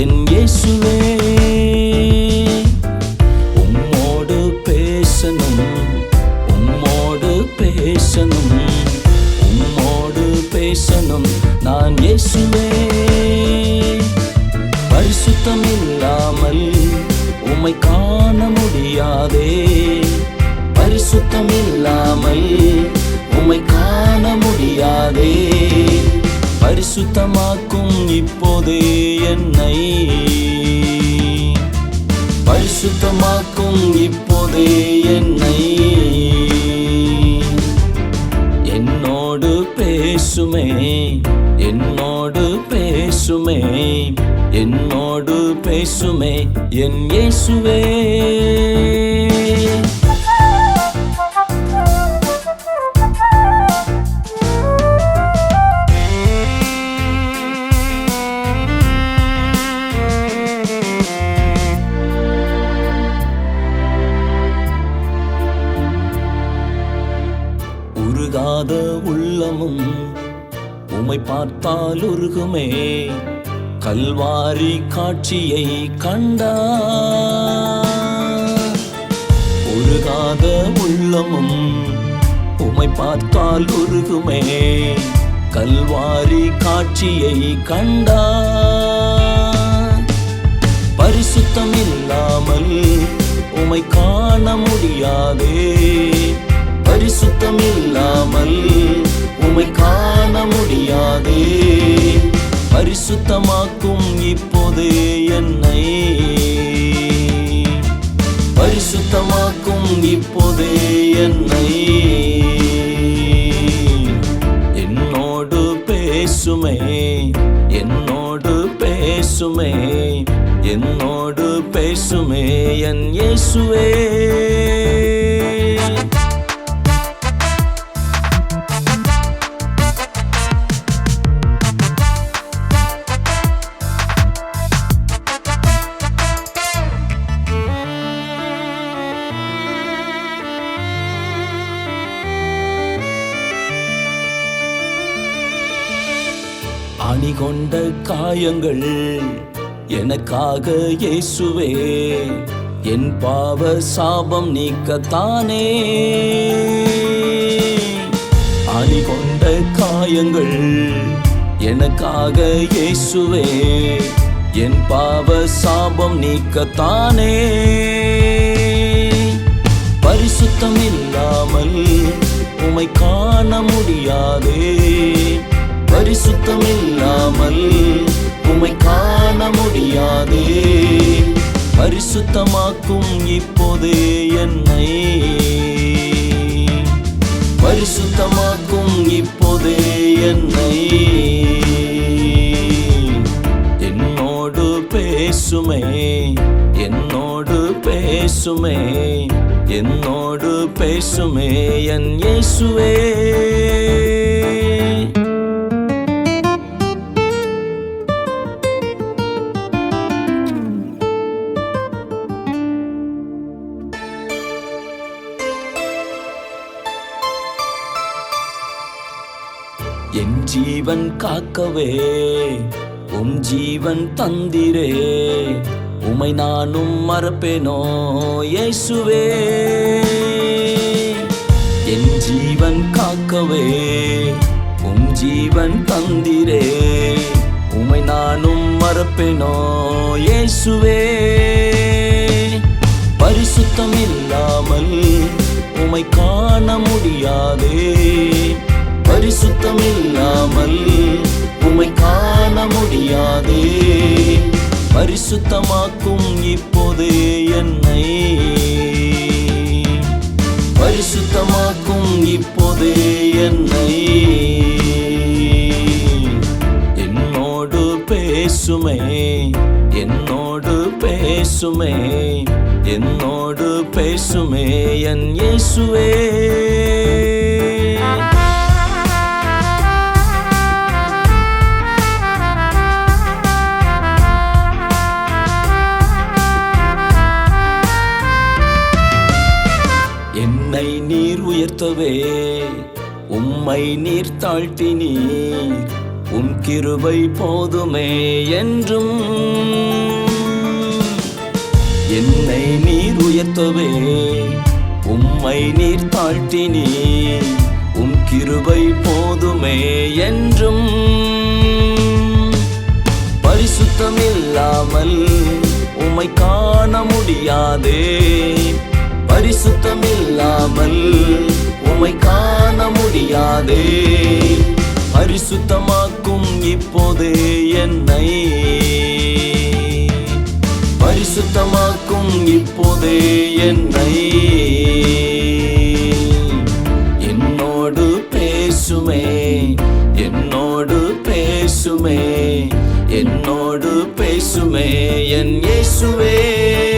என் இயேசுவே. பரிசுத்தமாக்கும் இப்போதே என்னை. பரிசுத்தமாக்கும் இப்போதே என்னை. என்னோடு பேசுமே என்னோடு பேசுமே என்னோடு பேசுமே என் இயேசுவே. பார்த்தால் உருகுமே. கல்வாரி காட்சியை கண்டா உருகாத உள்ளமும் உமை பார்த்தால் உருகுமே. கல்வாரி காட்சியை கண்டா பரிசுத்தம் இல்லாமல் உமை காண முடியாதே. பரிசுத்தம் இல்லாமல் காக்கும் இப்போதே என்னை. என்னோடு பேசுமே என்னோடு பேசுமே என்னோடு பேசுமே என் இயேசுவே. கொண்ட காயங்கள் எனக்காக இயேசுவே என் பாவ சாபம் நீக்கத்தானே. அணி கொண்ட காயங்கள் எனக்காக இயேசுவே என் பாவ சாபம் நீக்கத்தானே. பரிசுத்தம் இல்லாமல் உமை காண முடியாதே. பரிசுத்தமாக்கும் இப்போது என்னை. பரிசுத்தமாக்கும் இப்போது என்னை. என்னோடு பேசுமே என்னோடு பேசுமே என்னோடு பேசுமே என் இயேசுவே. என் ஜீவன் காக்கவே உம் ஜீவன் தந்திரே உமை நானும் மறப்பேனோ இயேசுவே. என் ஜீவன் காக்கவே உம் ஜீவன் தந்திரே உமை நானும் மறப்பேனோ இயேசுவே. பரிசுத்தம் இல்லாமல் உமை காண முடியாதே பரிசுத்தம் இல்லாமல் உமை காண முடியாதே. பரிசுத்தமாக்கும் இப்போதே என்னை. பரிசுத்தமாக்கும் இப்போதே என்னை. என்னோடு பேசுமே என்னோடு பேசுமே என்னோடு பேசுமே என் இயேசுவே. நீர் உயர்த்தவே. உம்மை நீர் தாழ்த்தி நீர் உம் கிருபை போதுமே என்றும். என்னை நீர் உயர்த்தவே. உம்மை நீர் தாழ்த்தி நீர் உம் கிருபை போதுமே என்றும். பரிசுத்தமில்லாமல் உமை காண முடியாதே. பரிசுத்தமில்லாமல் உமை காண முடியாதே. பரிசுத்தமாக்கும் இப்போதே என்னை. பரிசுத்தமாக்கும் இப்போதே என்னை. என்னோடு பேசுமே என்னோடு பேசுமே என்னோடு பேசுமே என் இயேசுவே.